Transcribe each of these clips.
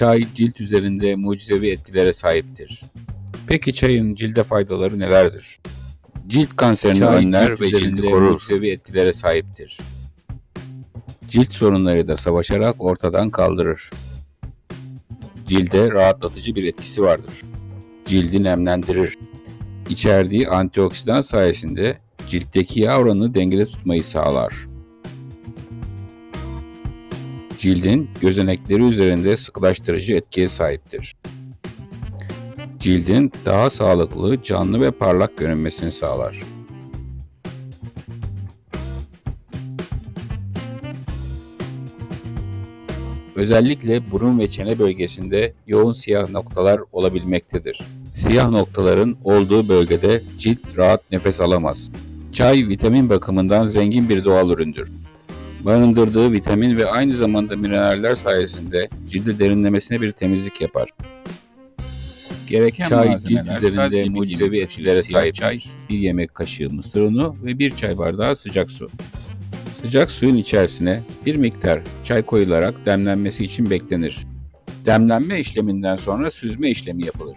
Çay cilt üzerinde mucizevi etkilere sahiptir. Peki çayın cilde faydaları nelerdir? Cilt kanserini Çay önler ve cildi korur. mucizevi etkilere sahiptir. Cilt sorunlarıyla savaşarak ortadan kaldırır. Cilde rahatlatıcı bir etkisi vardır. Cildi nemlendirir. İçerdiği antioksidan sayesinde ciltteki yağ oranını dengede tutmayı sağlar. Cildin gözenekleri üzerinde sıkılaştırıcı etkiye sahiptir. Cildin daha sağlıklı, canlı ve parlak görünmesini sağlar. Özellikle burun ve çene bölgesinde yoğun siyah noktalar olabilmektedir. Siyah noktaların olduğu bölgede cilt rahat nefes alamaz. Çay vitamin bakımından zengin bir doğal üründür. Barındırdığı vitamin ve aynı zamanda mineraller sayesinde cildi derinlemesine bir temizlik yapar. Gereken Çay, cilt üzerinde mucizevi etkilere sahip çay, bir yemek kaşığı mısır unu ve bir çay bardağı sıcak su. Sıcak suyun içerisine bir miktar çay koyularak demlenmesi için beklenir. Demlenme işleminden sonra süzme işlemi yapılır.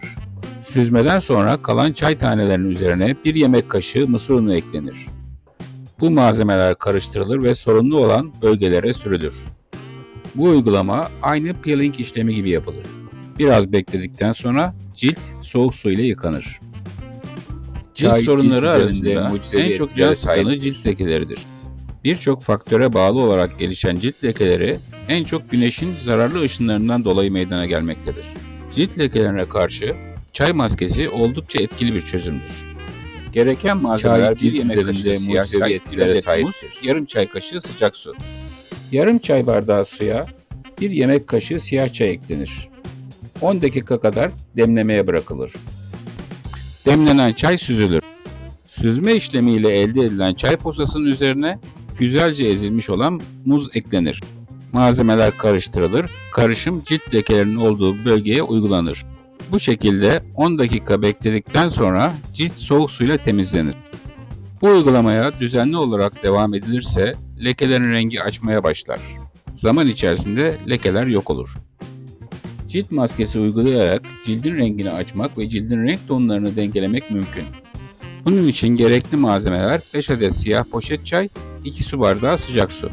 Süzmeden sonra kalan çay tanelerinin üzerine bir yemek kaşığı mısır unu eklenir. Bu malzemeler karıştırılır ve sorunlu olan bölgelere sürülür. Bu uygulama aynı peeling işlemi gibi yapılır. Biraz bekledikten sonra cilt soğuk su ile yıkanır. Cilt Çay, cilt sorunları üzerinde arasında en çok can sıkanı cilt lekeleridir. Birçok faktöre bağlı olarak gelişen cilt lekeleri en çok güneşin zararlı ışınlarından dolayı meydana gelmektedir. Cilt lekelerine karşı çay maskesi oldukça etkili bir çözümdür. Gereken malzemeler bir yemek kaşığı mucizevi etkilere sahiptir. yarım çay kaşığı sıcak su. Yarım çay bardağı suya bir yemek kaşığı siyah çay eklenir. 10 dakika kadar demlemeye bırakılır. Demlenen çay süzülür. Süzme işlemiyle elde edilen çay posasının üzerine güzelce ezilmiş olan muz eklenir. Malzemeler karıştırılır, karışım cilt lekelerinin olduğu bölgeye uygulanır. Bu şekilde 10 dakika bekledikten sonra cilt soğuk suyla temizlenir. Bu uygulamaya düzenli olarak devam edilirse lekelerin rengi açmaya başlar. Zaman içerisinde lekeler yok olur. Cilt maskesi uygulayarak cildin rengini açmak ve cildin renk tonlarını dengelemek mümkün. Bunun için gerekli malzemeler 5 adet siyah poşet çay, 2 su bardağı sıcak su.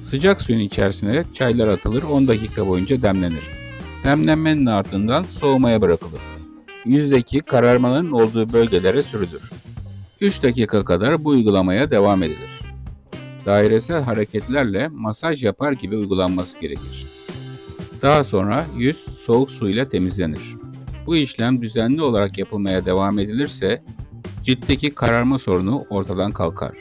Sıcak suyun içerisine çaylar atılır 10 dakika boyunca demlenir. Demlenmenin ardından soğumaya bırakılır. Yüzdeki kararmanın olduğu bölgelere sürülür. 3 dakika kadar bu uygulamaya devam edilir. Dairesel hareketlerle masaj yapar gibi uygulanması gerekir. Daha sonra yüz soğuk su ile temizlenir. Bu işlem düzenli olarak yapılmaya devam edilirse ciltteki kararma sorunu ortadan kalkar.